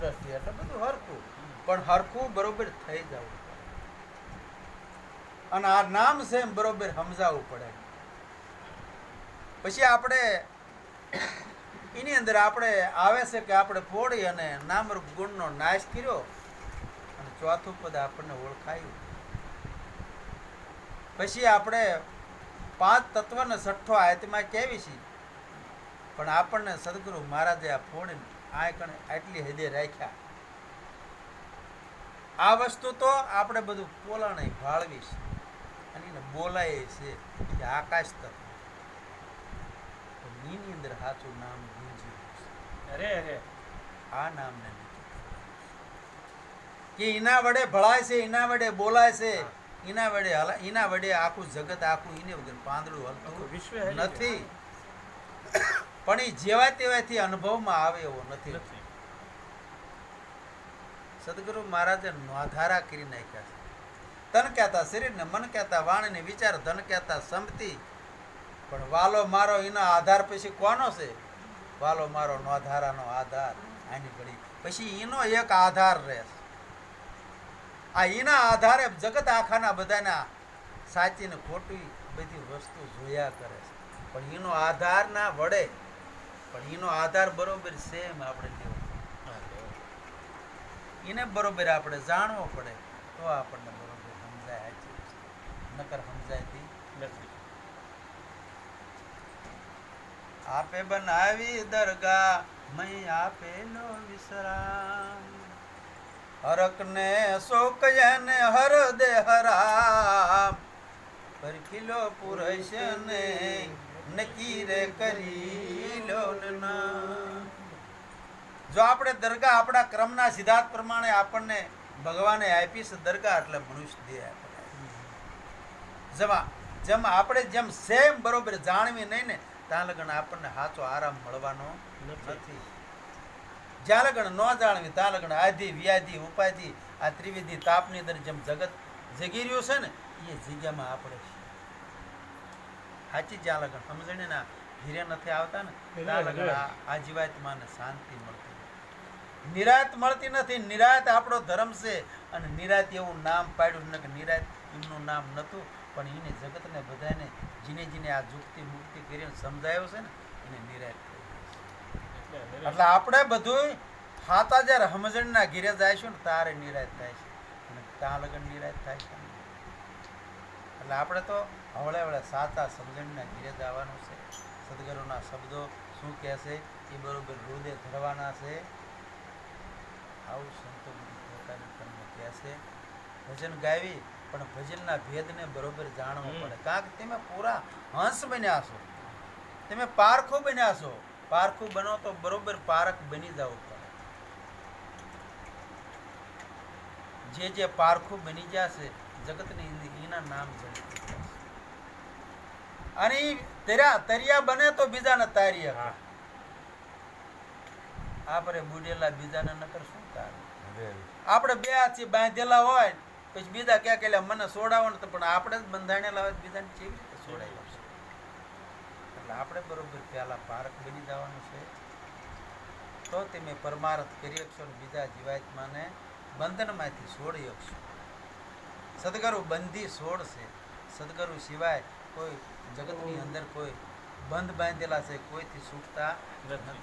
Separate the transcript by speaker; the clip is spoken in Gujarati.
Speaker 1: દ્રષ્ટિ એટલે બધું હરખું. પણ હરખું બરોબર થઈ જવું અને આ નામ છે એમ બરોબર સમજાવવું પડે. પછી આપણે એની અંદર આપણે આવે છે કે આપણે ફોડી અને નામરૂપ ગુણનો નાશ કર્યો અને ચોથું પદ આપણને ઓળખાયું. પછી આપણે પાંચ તત્વને છઠ્ઠો આયતમાં કેવી છે? પણ આપણને સદગુરુ મહારાજે આ ફોડીને આ કણે આટલી હદે રાખ્યા. આ વસ્તુ તો આપણે બધું પોલાણે ભાળવી છે. અને એને બોલાય છે કે આકાશ તત્વ પણ અંદર સાચું નામ ગુંજી
Speaker 2: અરે અરે.
Speaker 1: આ નામને કે એના વડે ભળાય છે એના વડે બોલાય છે એના વડે હલા એના વડે આખું જગત આખું એને વગર પાંદડું હલતું
Speaker 2: વિશ્વ
Speaker 1: નથી. પણ એ જેવા તેવાથી અનુભવમાં આવે એવો નથી. સદગુરુ મહારાજે નોંધારા કરી નાખ્યા છે. તન કહેતા શરીરને મન કહેતા વાણીને વિચાર ધન કહેતા સંપતિ પણ વાલો મારો એના આધાર પછી કોનો છે? વાલો મારો નોંધારાનો આધાર. આની ઘડી પછી એનો એક આધાર રહે છે. આ એના આધારે જગત આખાના બધાના સાચી ને ખોટી બધી વસ્તુ જોયા કરે છે. પણ એનો આધાર ના વડે પણ એનો આધાર બરોબર સેમ આપણે લેવો એને બરોબર આપણે જાણવો પડે તો આપણને બરોબર સમજાય નકર સમજાયતી
Speaker 2: નથી.
Speaker 1: આપે બનાવી દરગાહ મય આપેલો વિશ્રામ. હરકને શોકયને હર દે હરામ. પરખીલો પુરશ નકી રે કરી જો આપણે દરગાહ આપણા ક્રમના સિદ્ધાંત પ્રમાણે આપણને ભગવાને આપી છે દરગાહ એટલે મનુષ્ય દેહ જેમાં જેમ આપણે જેમ સેમ બરોબર જાણવી નહીં ને ત્યાં લગન આપણને સાચો આરામ મળવાનો
Speaker 2: નથી.
Speaker 1: જ્યાં લગન ન જાણવી ત્યાં લગન આધિ વ્યાધિ ઉપાધિ આ ત્રિવિધિ તાપની અંદર જેમ જગત જગી રહ્યું છે ને એ જગ્યામાં આપણે છીએ. સાચી જ્યાં લગન સમજણે ના ધીરે નથી આવતા ને? ત્યાં લગન આ જીવાત્માને શાંતિ મળતી. નિરાત મળતી નથી. નિરાત આપણો ધર્મ છે. અને નિરાત એવું નામ પાડ્યું ને કે નિરાત એમનું નામ નહોતું. પણ એને જગતને બધાને જીને જીને આ જુક્તિ મુક્તિ કરીને સમજાયો છે ને એને નિરાત
Speaker 2: એટલે
Speaker 1: આપણે બધું હાતા જ્યારે સમજણના ઘીરે જઈશું ને તારે નિરાત થાય છે. અને ત્યાં લગન નિરાત થાય છે. એટલે આપણે તો હવળે હવળે સાચા સમજણના ઘીરે જવાનું છે. સદગુરુના શબ્દો શું કહે છે? એ બરોબર હૃદય ધરવાના છે. આવું સંતો તમને કહે છે. ભજન ગાવી પણ ભજનના ભેદને બરોબર જાણવો. પડે. કારણ કે તમે પૂરા હંસ બન્યા છો. તમે પારખું બન્યા છો. પારખું બનો તો બરોબર પારખ બની જવું પડે જે જે પારખું બની જશે જગતની એના નામ જડી અને તર્યા તરિયા બને તો બીજાને તાર્યા આપણે બુડેલા બીજાને નકર શું તારે? આપણે બે હાથી બાંધેલા હોય પછી બીજા ક્યાં કે મને સોડાવો ને પણ આપણે જ બંધાણેલા હોય બીજાને કેવી રીતે સોડાવી એટલે આપણે બરોબર પહેલા પારક બની જવાનું છે. તો તમે પરમાર્થ કરી શકશો બીજા જીવાત્માને બંધનમાંથી છોડી શકશો સદગુરુ બંધી છોડશે સદગુરુ સિવાય કોઈ જગતની અંદર કોઈ બંધ બાંધેલા છે કોઈથી છૂટતા
Speaker 2: નથી.